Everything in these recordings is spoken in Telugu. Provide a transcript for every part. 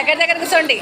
దగ్గర దగ్గర కూర్చోండి.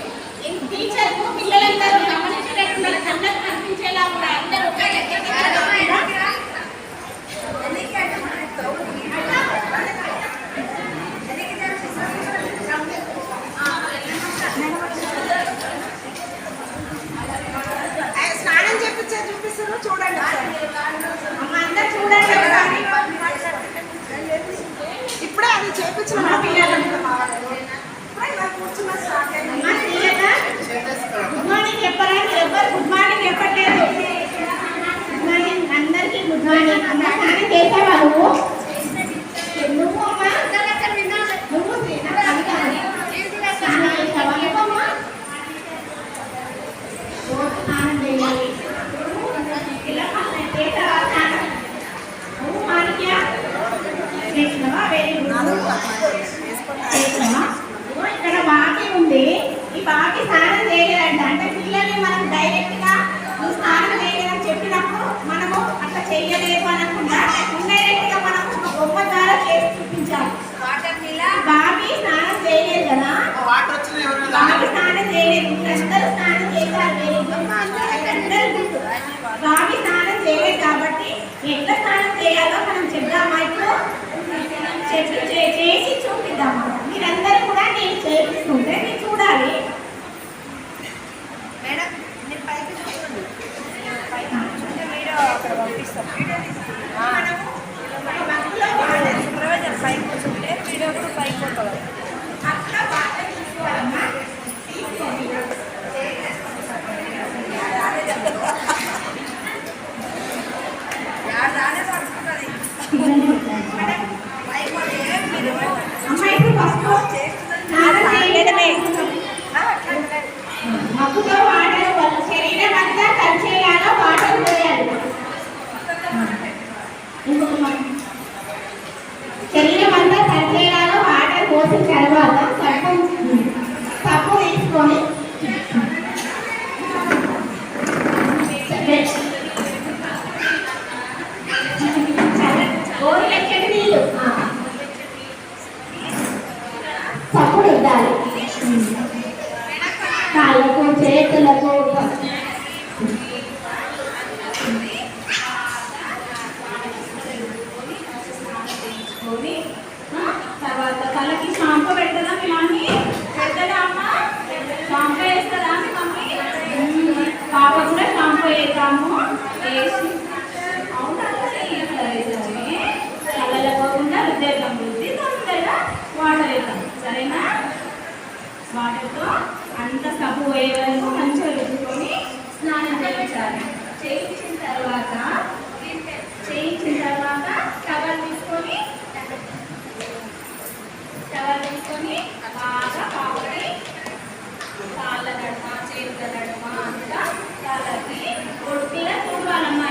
డైరెక్ట్గా నువ్వు స్నానం చేయలేదని చెప్పినప్పుడు మనము అట్లా చేయలేము అనకుండా ఇండైరెక్ట్గా మనం ఒక ద్వారా చేసి చూపించాలి. వాటర్ ఇలా స్నానం చేయలేదు కదా? బాబీ స్నానం చేయలేదు. అందరూ స్నానం చేశారు బాబీ స్నానం చేయలేదు కాబట్టి ఎట్లా స్నానం చేయాలో మనం చెప్దామా ఇప్పుడు? చేసి చూపిద్దాం తీసుకొని సప్పుడు ఇవ్వాలి కాళ్ళకు చేతులకు వేలను మంచిగా రుద్దుకొని స్నానం చేయించాలి. చేయించిన తర్వాత చేయించిన తర్వాత టవల్ తీసుకొని టవల్ తీసుకొని బాగా పాపడి కాళ్ళ నడమ చేతుల నడమ అంతా వాళ్ళకి ఉడికిలా చూడాలమ్మా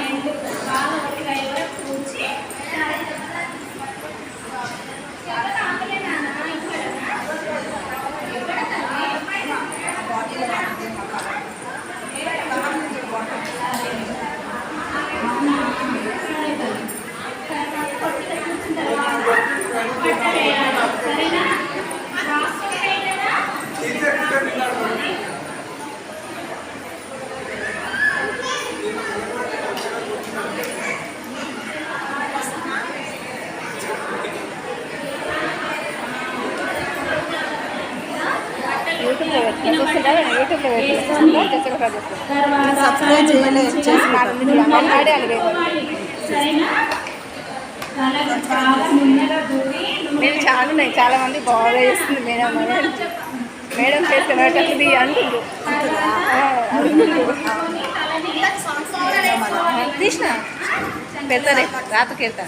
సబ్స్క్రైబ్ చేయలేదు. చేసి మాట్లాడాలి నేను చాలా ఉన్నాయి చాలా మంది బాగా చేస్తుంది మేడం అని మేడం చేస్తే అది అంటుండ్రు కృష్ణ పెద్దలే రాతకేత